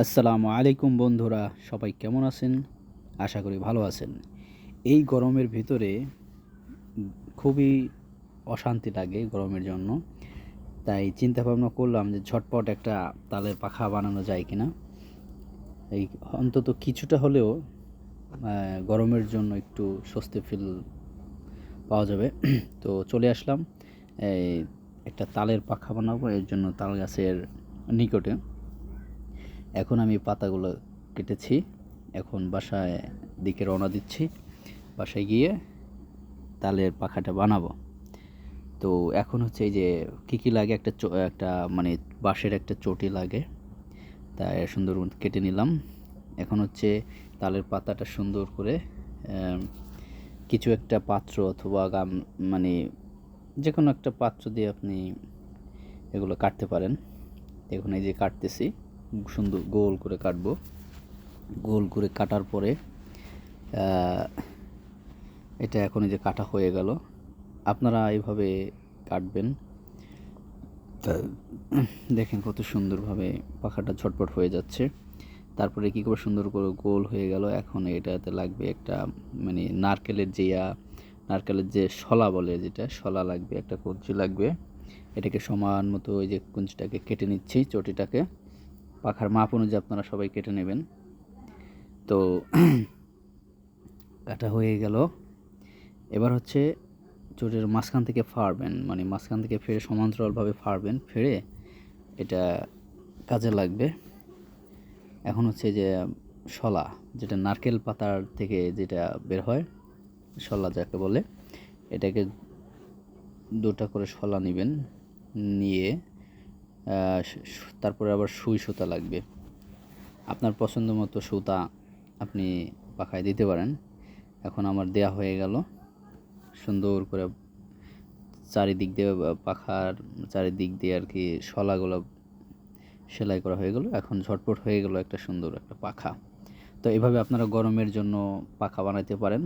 আসসালামু আলাইকুম বন্ধুরা, সবাই কেমন আছেন? আশা করি ভালো আছেন। এই গরমের ভিতরে খুবই অশান্তি লাগে গরমের জন্য। তাই চিন্তা ভাবনা করলাম যে ঝটপট একটা তালের পাখা বানানো যায় কিনা। এই অন্তত কিছুটা হলেও গরমের জন্য একটু স্বস্তি ফিল পাওয়া যাবে। তো চলে আসলাম একটা তালের পাখা বানাবো, এর জন্য তাল গাছের নিকটে। এখন আমি পাতাগুলো কেটেছি। এখন বাসায় দিকে রওনা দিচ্ছি। বাসায় গিয়ে তালের পাখাটা বানাবো। তো এখন হচ্ছে এই যে কী কী লাগে? একটা একটা মানে বাঁশের একটা চটি লাগে। তাই সুন্দর কেটে নিলাম। এখন হচ্ছে তালের পাতাটা সুন্দর করে কিছু একটা পাত্র অথবা গাম মানে যে কোনো একটা পাত্র দিয়ে আপনি এগুলো কাটতে পারেন। এখন এই যে কাটতেছি। সুন্দর গোল করে কাটবো। গোল করে কাটার পরে এটা এখন যে কাটা হয়ে গেল। আপনারা এইভাবে কাটবেন। দেখেন কত সুন্দরভাবে পাখাটা ঝটপট হয়ে যাচ্ছে। তারপরে কী করে সুন্দর করে গোল হয়ে গেল। এখন এটাতে লাগবে একটা মানে নারকেলের যে নারকেলের যে শলা বলে যেটা, শলা লাগবে, একটা কঞ্চি লাগবে। এটাকে সমান মতো ওই যে কুঞ্চিটাকে কেটে নিচ্ছি, চটিটাকে। পাখার মাপ অনুযায়ী আপনারা সবাই কেটে নেবেন। তো কাটা হয়ে গেল। এবার হচ্ছে চোটের মাঝখান থেকে ফাড়বেন মানে মাঝখান থেকে ফেড়ে সমান্তরালভাবে ফাড়বেন ফেড়ে এটা কাজে লাগবে। এখন হচ্ছে যে শলা, যেটা নারকেল পাতার থেকে যেটা বের হয়, শলা যাকে বলে, এটাকে দুটা করে শলা নেবেন, নিয়ে তারপরে আবার সুই সুতা লাগবে। আপনার পছন্দ মতো সুতা আপনি পাখায় দিতে পারেন। এখন আমার দেয়া হয়ে গেল। সুন্দর করে চারিদিক দিয়ে পাখার চারিদিক দিয়ে আর কি শলাগুলো সেলাই করা হয়ে গেল। এখন ঝটপট হয়ে গেল একটা সুন্দর একটা পাখা। তো এভাবে আপনারা গরমের জন্য পাখা বানাতে পারেন।